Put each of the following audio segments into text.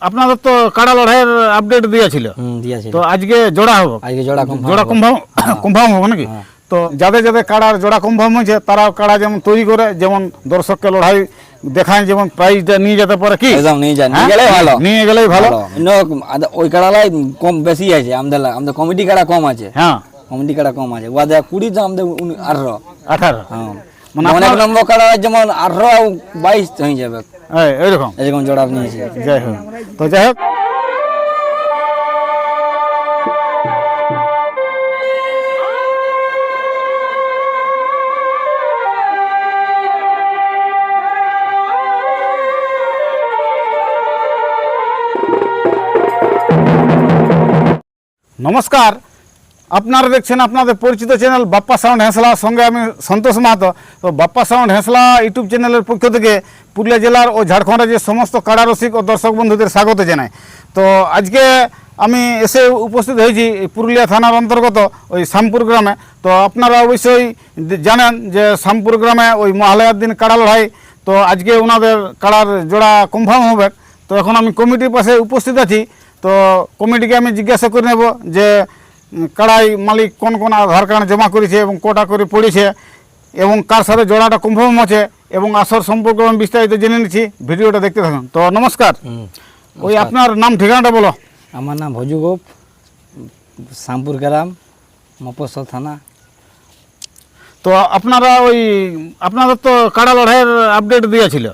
আপনাদের তো কাড়া লড়াইয়ের আপডেট দিয়েছিল। তো আজকে জোড়া হবে। আজকে জোড়া জোড়া কনফার্ম কনফার্ম হবে নাকি? তো যাদের যাদের কাড়ার জোড়া কনফার্ম হয়েছে তারা কাড়া যেমন তৈরি করে যেমন দর্শককে লড়াই দেখায় যেমন প্রাইজটা নিয়ে যেতে পারে কি? একদম নিয়ে যান নিয়ে হ্যাঁ? গেলে ভালো। নিয়ে গেলেই ভালো। ওই কাড়ালাই কম বেশি আছে আমাদের আমাদের কমিটি কাড়া কম আছে। হ্যাঁ। কমিটি কাড়া কম আছে। ওদের কুড়ি তো আমাদের আঠারো। আঠারো। হ্যাঁ। মানে আপনার- নম্বর কাড়া যেমন আঠারো বাইশ হয়ে যাবে। এই, এইরকম। এরকম জোড়া নিয়েছে যাই হোক। তো যাই হোক। নমস্কার। আপনারা দেখছেন আপনাদের পরিচিত চ্যানেল বাপ্পা সাউন্ড হেঁসলার সঙ্গে আমি সন্তোষ মাহাতো। তো বাপ্পা সাউন্ড হেঁসলা ইউটিউব চ্যানেলের পক্ষ থেকে পুরুলিয়া জেলার ও ঝাড়খণ্ড রাজ্যের সমস্ত কারারসিক ও দর্শক বন্ধুদের স্বাগত জানাই। তো আজকে আমি এসে উপস্থিত হয়েছি পুরুলিয়া থানার অন্তর্গত ওই শ্যামপুর গ্রামে। তো আপনারা অবশ্যই জানেন যে শ্যামপুর গ্রামে ওই মহালয়ার দিন কাড়া লড়াই। তো আজকে ওনাদের কাড়ার জোড়া কনফার্ম হবে। তো এখন আমি কমিটির পাশে উপস্থিত আছি। তো কমিটিকে আমি জিজ্ঞাসা করে নেব যে কাড়াই মালিক কোন কোন আধার কার্ড জমা করেছে এবং কটা করে পড়েছে এবং কার সাথে জোড়াটা কনফার্ম আছে এবং আসর সম্পর্কে আমি বিস্তারিত জেনে নিচ্ছি। ভিডিওটা দেখতে থাকুন। তো নমস্কার। ওই আপনার নাম ঠিকানাটা বলো। আমার নাম ভজু গোপ শ্যামপুর গ্রাম মফস্বল থানা। তো আপনারা ওই আপনাদের তো কাড়া লড়াইয়ের আপডেট দিয়েছিল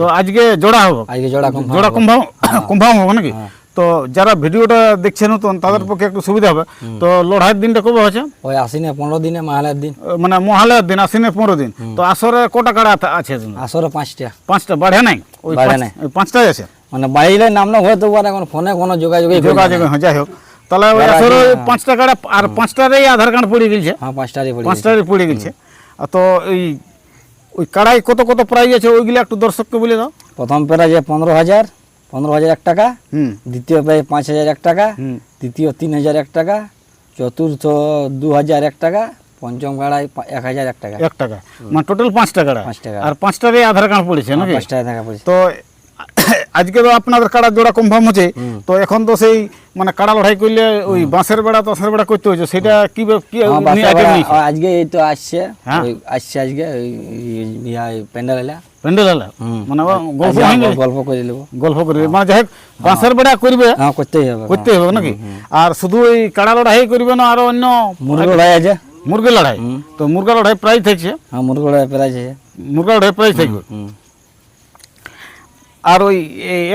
তো আজকে জোড়া হবে। আজকে জোড়া জোড়া কনফার্ম কনফার্ম হবে নাকি? তো যারা ভিডিওটা দেখছে নতুন তাদের পক্ষে একটু সুবিধা হবে। তো লড়াইয়ের দিনটা কবে হচ্ছে ওই আশ্বিনে পনেরো দিনে মাহালের দিন। মানে মহালয়ার দিন আশ্বিনের পনেরো দিন। তো আসরে কটা কাড়া আছে আসরে পাঁচটা। পাঁচটা বাড়ে নাই? ওই বাড়ে নাই। ওই পাঁচটাই আছে? মানে বাড়িলে নাম না হয়তো আর এখন ফোনে কোনো যোগাযোগ যোগাযোগ হ্যাঁ, যাই হোক। তাহলে ওই আসরে পাঁচটা কাড়া আর পাঁচটারই আধার কার্ড পড়ে গেছে হ্যাঁ পাঁচটারই পাঁচটারই পড়ে গেছে তো এই ওই কাড়াই কত কত প্রাইজ আছে ওইগুলো একটু দর্শককে বলে দাও। প্রথম প্রাইজে পনেরো হাজার। পনেরো হাজার এক টাকা হুম। দ্বিতীয় ব্যয় পাঁচ হাজার এক টাকা হুম। তৃতীয় তিন হাজার এক টাকা চতুর্থ দু হাজার এক টাকা পঞ্চম গাড়াই এক হাজার এক টাকা। এক টাকা। মানে টোটাল পাঁচ টাকা পাঁচ টাকা। আর পাঁচটারই আধার কার্ড পড়েছে নাকি? পাঁচ টাকা টাকা পড়েছে। তো আজকে তো আপনাদের কাড়া জোড়া কনফার্ম হচ্ছে। তো এখন তো সেই মানে কাড়া লড়াই করলে ওই বাঁশের বেড়া তসের বেড়া করতে হচ্ছে সেটা কি নিয়েছে? আজকে এই তো আসছে। হ্যাঁ। আসছে আজকে প্যান্ডেল এলা প্যান্ডেল এলা? মানে গল্প করে নেব গল্প করবে মানে যাই হোক বাঁশের বেড়া করবে। হ্যাঁ করতেই হবে। করতে হবে নাকি? আর শুধু ওই কাড়া লড়াই করবে না আরও অন্য মুরগি লড়াই আছে। মুরগি লড়াই? তো মুরগা লড়াই প্রাইজ থাকছে। হ্যাঁ মুরগি লড়াই প্রাইজ আছে। মুরগা লড়াই প্রাইজ থাকবে। আর ওই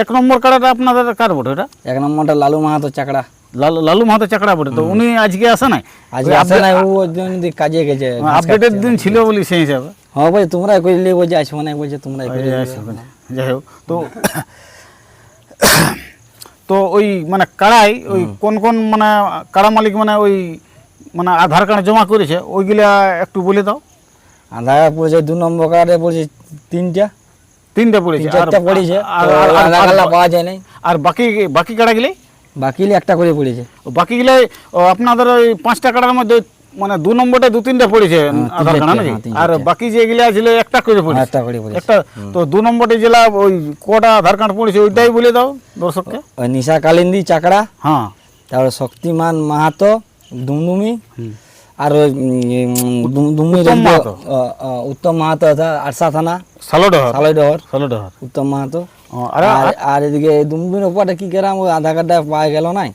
এক নম্বর কাড়াটা আপনাদের কার বটে ওটা? এক নম্বরটা লালু মাহাতো চাকড়া। লালু লালু মাহাতো চাকরা বটে। তো উনি আজকে আসে নাই? আজকে আসে না ও দিন কাজে গেছে আপডেটের দিন ছিল বলি সেই হিসাবে। হ্যাঁ ভাই তোমরাই করলে বলছে আসব না বলছে তোমরাই করে যাই হোক, তো তো ওই মানে কাড়াই ওই কোন কোন মানে কাড়া মালিক মানে ওই মানে আধার কার্ড জমা করেছে ওইগুলা একটু বলে দাও। আধার কার্ড পড়েছে দু নম্বর কার্ডে পড়েছে তিনটা। তিনটা পড়েছে। চারটা পড়েছে। আর- পাওয়া যায় নাই। আর বাকি বাকি কাড়া গেলে? বাকি একটা করে পড়েছে। বাকি আপনাদের ওই পাঁচটা কাড়ার মধ্যে মানে দু নম্বরটা দু তিনটা পড়েছে আধার কার্ড নাকি? হ্যাঁ, আর বাকি যে গেলে ছিল একটা করে পড়েছে। একটা করে পড়েছে। একটা তো দু নম্বরটি জেলা ওই কটা আধার কার্ড পড়েছে ওইটাই বলে দাও দর্শককে। নিশা কালিন্দি চাকড়া হ্যাঁ। তারপরে শক্তিমান মাহাতো দুমদুমি আর ওই উত্তম মাহাতো। আরসা থানা। সালোডহর? সালাইডহর সালোডহর। উত্তম মাহাতো। আর এদিকে দুমদুমির ওপরটা কি গেলাম ওই আধার কার্ডটা পাওয়া গেল নাই?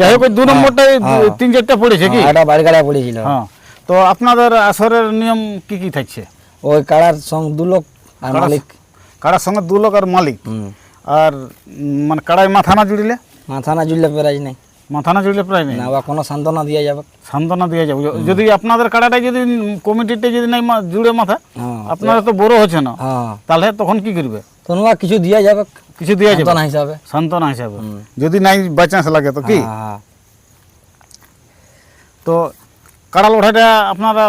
যাই হোক দু নম্বরটাই হ্যাঁ, তিন চারটা পড়েছে কি? হ্যাঁ, বাড়ি গাড়ায় পড়েছিল। হ্যাঁ। তো আপনাদের আসরের নিয়ম কি কি থাকছে? ওই কাড়ার সঙ্গ দু লোক আর মালিক। কাড়ার সঙ্গে দু লোক আর মালিক। আর মানে কাড়াই মাথা না জুড়িলে? মাথা না জুড়লে প্রাইজ নেই। মাথা না জুড়লে প্রায় নেই। না বা কোনো সান্ত্বনা দিয়ে যাবে। সান্ত্বনা দিয়ে যাবে। যদি আপনাদের কাড়াটাই যদি কমিটিতে যদি নাই জুড়ে মাথা হ্যাঁ। আপনারা তো বড় হচ্ছে না হ্যাঁ। তাহলে তখন কি করবে? তো নোয়া কিছু দিয়ে যাবে। কিছু দিয়ে যাবে। সান্ত্বনা হিসাবে। সান্ত্বনা হিসাবে। যদি নাই বাই চান্স লাগে তো কি? হ্যাঁ, তো কাড়া লড়াইটা আপনারা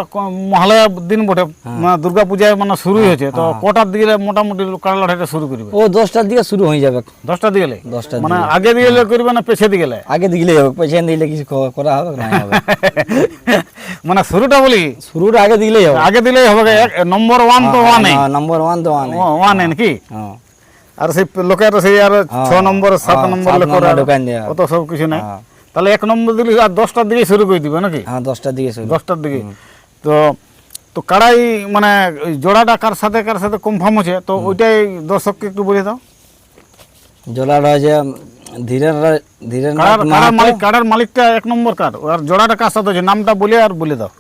মহালয়া দিন বটে। মানে দুর্গা পূজায় মানে শুরুই হয়েছে। তো কটার দিকে মোটামুটি কাড়া লড়াইটা শুরু করবে? ও দশটার দিকে শুরু হয়ে যাবে। দশটা দিয়ে গেলে দশটার মানে আগে গেলে করবে না পেছে গেলে আগে দিলে হবে। পেছন দিলে কিছু করা হবে না মানে শুরুটা বলি? শুরুটা আগে দিলেই হবে। আগে দিলেই হবে নম্বর ওয়ান তো ওয়ান নাম্বার ওয়ান তো ওয়ান ওয়ান এন কি হ্যাঁ। আর সেই লোকের সেই আর ছ হ্যাঁ, নম্বর সাত হ্যাঁ, নম্বর লোকের। অত সব কিছু নাই। হ্যাঁ। তাহলে এক নম্বর দিলে আর দশটার দিকে শুরু করে দিবে নাকি? হ্যাঁ দশটার দিকে শুরু। দশটার দিকে। তো তো কাড়াই মানে জোড়াটা কার সাথে কার সাথে কনফার্ম হচ্ছে? তো ওইটাই দর্শককে একটু বলে দাও। জোলা রয়েছে ধীরেন ধীরেন কাড়ার মালিক কাড়ার মালিকটা এক নম্বর কার? আর জোড়াটা কার সাথে হচ্ছে? নামটা বলে আর বলে দাও।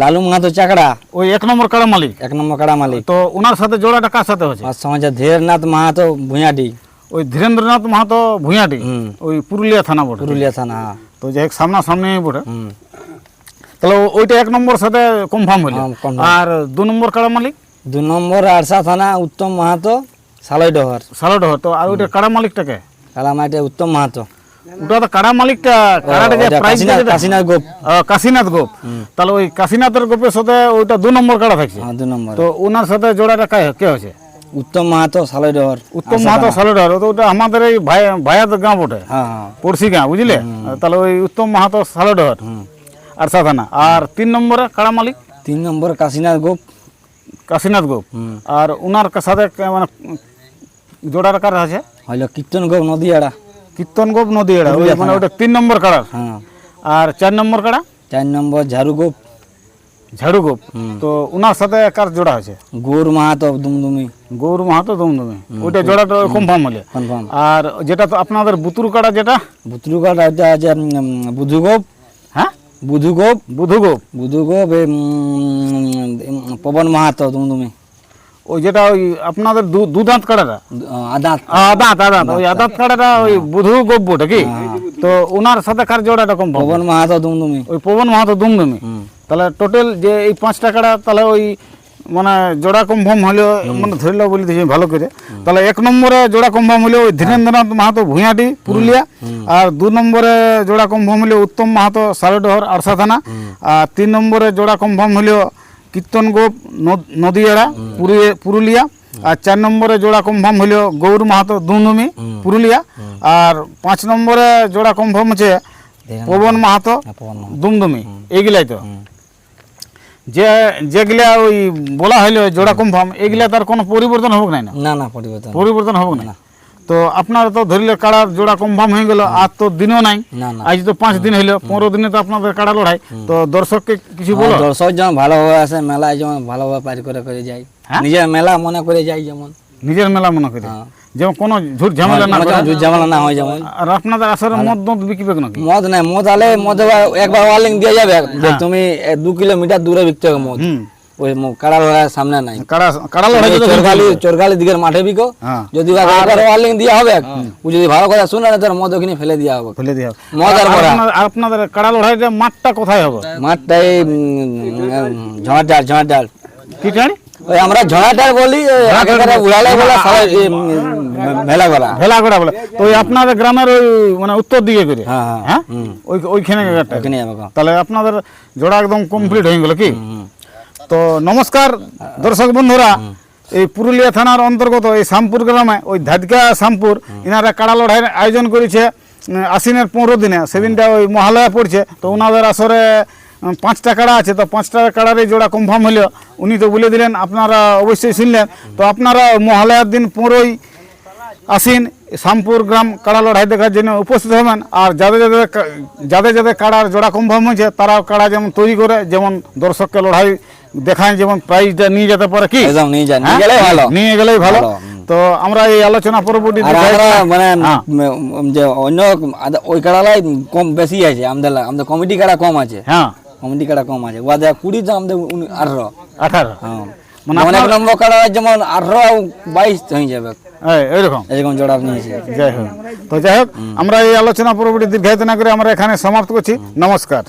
লালু মাহাতো চাকড়া। ওই এক নম্বর কাড়ার মালিক। এক নম্বর কাড়া মালিক। তো ওনার সাথে জোড়াটা কার সাথে হচ্ছে? আর সমাজে ধীরেন্দ্রনাথ মাহাতো ভূঁয়াডি ওই ধীরেন্দ্রনাথ মাহাতো ভূঁয়াটি ওই পুরুলিয়া থানা বটে। পুরুলিয়া থানা হ্যাঁ। তো যাই হোক সামনাসামনি বটে। তাহলে ওইটা এক নম্বর সাথে কনফার্ম হইল। হ্যাঁ, আর দু নম্বর কাড়া মালিক? দু নম্বর আরসা থানা উত্তম মাহাতো সালইডহর সালোডহ তো আর ওইটা কাড়া মালিকটাকে কালা মাইটে উত্তম মাহাতো। ওটা তো কাড়া মালিকটা কাড়াটা যে প্রাইস কাশীনাথ গোপ। কাশীনাথ গোপ। তাহলে ওই কাশীনাথের গোপের সাথে ওইটা দু নম্বর কাড়া থাকছে। হ্যাঁ দু নম্বর। তো ওনার সাথে জোড়াটা কে- কে হচ্ছে উত্তম মাহাতো সালইডহর উত্তম মাহাতো সালোডহ তো ওটা আমাদের এই ভাইয়াত গাঁ বটে। হ্যাঁ হ্যাঁ। পড়শি গাঁ বুঝলে? তাহলে ওই উত্তম মাহাতো সালোডহর আর সাথানা আর তিন নম্বরে কাড়া মালিক? তিন নম্বর কাশীনাথ গোপ। কাশীনাথ গোপ। আর ওনার সাথে মানে জোড়াটা কার আছে? হইল কীর্তন গোপ নদীয়াড়া। কীর্তন গোপ ওই মানে ওটা তিন নম্বর কাড়ার হ্যাঁ। আর চার নম্বর কাড়া চার নম্বর ঝাড়ু গোপ। ঝাড়ু গোপ তো ওনার সাথে কার জোড়া আছে গৌর মাহাতো দুমদুমি। গৌর মাহাতো দমদমে। ওইটা জোড়াটা কনফার্ম হলে। কনফার্ম আর যেটা তো আপনাদের বুতুর কাড়া যেটা? বুতরুঘাট এটা আছে উম, বুধু গোপ হ্যাঁ? বুধু গোপ বুধু গোপ বুধু গোপ পবন মাহাতো দুমদুমি। ওই যেটা ওই আপনাদের দু- দাঁত কাড়াটা আদাত। আদাত আদাত। ওই আদাত। কাড়াটা ওই বুধু গোপ বটে কি তো ওনার সাথে কার জোড়াটা কনফার্ম পবন মাহাতো দুমদুমি। ওই পবন মাহাতো দুমদমে। তাহলে টোটাল যে এই পাঁচটা কাড়া তাহলে ওই মানে জোড়া কনফার্ম হলো মানে ধরলো বলি দিয়েছি ভালো করে। তাহলে এক নম্বরে জোড়া কনফার্ম হলো ওই ধীরেন্দ্রনাথ মাহাতো ভূঁয়াটি পুরুলিয়া। আর দু নম্বরে জোড়া কনফার্ম হলো উত্তম মাহাতো সারেডহর আরসা থানা। আর তিন নম্বরে জোড়া কনফার্ম হলো কীর্তন গোপ নদ- নদীয়াড়া পুরুলিয়া। আর চার নম্বরে জোড়া কনফার্ম হলো গৌর মাহাতো দুমদুমি পুরুলিয়া। আর পাঁচ নম্বরে জোড়া কনফার্ম হচ্ছে পবন মাহাতো হ্যাঁ, দুমদুমি এইগুলাই তো। যে যেগুলা ওই বলা হইল জোড়া কনফার্ম এগুলা তার কোনো পরিবর্তন হোক না? না না পরিবর্তন পরিবর্তন হোক না। তো আপনারা তো ধরলে কাড়ার জোড়া কনফার্ম হয়ে গেল আর তো দিনও নাই। আজ তো পাঁচ দিন হইল পনেরো দিনে তো আপনাদের কাড়া লড়াই। তো দর্শককে কিছু বলো? আমার দর্শক যেমন ভালোভাবে আসে মেলায় যেমন ভালোভাবে পার করে করে যায়। হ্যাঁ? নিজের মেলা মনে করে যাই যেমন। নিজের মেলা মনে করে? হ্যাঁ। যেমন কোনো ঝুট ঝামেলা না আমার ঝুট ঝামেলা না হয় যেমন। আর আপনাদের আসলে মদ মদ বিকিবে নাকি? মদ নাই মদ আলে মদ একবার ওয়ার্লিং দিয়ে যাবে। যে তুমি দু কিলোমিটার দূরে বিকতে হবে মদ। ওই ম- কাড়া লড়াইয়ের সামনে নাই। কাড়া কাড়া লড়াই চোরগালি চোরগালি দিকের মাঠে বিকো। হ্যাঁ। যদি বা একবার ওয়ার্লিং দেওয়া হবে ও যদি ভালো কথা শুনে না তোর মদ ওখানে ফেলে দেওয়া হবে। ফেলে দিয়ে হবে। মদ আর বড়া আপনাদের- কাড়া লড়াইটা মাঠটা কোথায় হবে? মাঠটা এই ঝড় ডাল ঝড় ডাল কি জানি ওই আমরা ঝড়াটার বলি উড়ালে বলা সবাই ভেলাগড়া বলে তো আপনাদের গ্রামের ওই মানে উত্তর দিকে করে হ্যাঁ হ্যাঁ হ্যাঁ ওই ওইখানে। তাহলে আপনাদের জোড়া একদম কমপ্লিট হয়ে গেল কি তো নমস্কার দর্শক বন্ধুরা এই পুরুলিয়া থানার অন্তর্গত এই শ্যামপুর গ্রামে ওই ধাদকা শ্যামপুর ইনারা কাড়া লড়াইয়ের আয়োজন করেছে আশ্বিনের পনেরো দিনে সেদিনটা ওই মহালয়া পড়ছে তো ওনাদের আসরে পাঁচটা কাড়া আছে তো পাঁচটা কাড়ার জোড়া কনফার্ম হলো। উনি তো বলে দিলেন আপনারা অবশ্যই শুনলেন। তো আপনারা মহালয়ার দিন পনেরোই আসিন শামপুর গ্রাম কাড়া লড়াই দেখার জন্য উপস্থিত হবেন। আর যাদের যাদের যাদের যাদের কাড়ার জোড়া কনফার্ম হয়েছে তারা কাড়া যেমন তৈরি করে যেমন দর্শককে লড়াই দেখায় যেমন প্রাইজটা নিয়ে যেতে পারে কি? নিয়ে হ্যাঁ? নিয়ে গেলেই ভালো। তো আমরা এই আলোচনা পরবর্তী মানে হ্যাঁ। যে অন্য ওই কাড়ালাই কম বেশি আছে আমাদের আমাদের কমিটি কাড়া কম আছে। হ্যাঁ। কাড়া কম আছে? ওদের কুড়ি দাম উনি- আঠারো। আঠারো? হ্যাঁ। মানে মানে এক নম্বর কাড়া যেমন আঠারো আর বাইশ হয়ে যাবে। এই এইরকম? এরকম জোড়া নিয়েছে যাই হোক। তো যাই হোক আমরা এই আলোচনা পরবর্তী দীর্ঘায়িত না করে আমরা এখানে সমাপ্ত করছি। নমস্কার।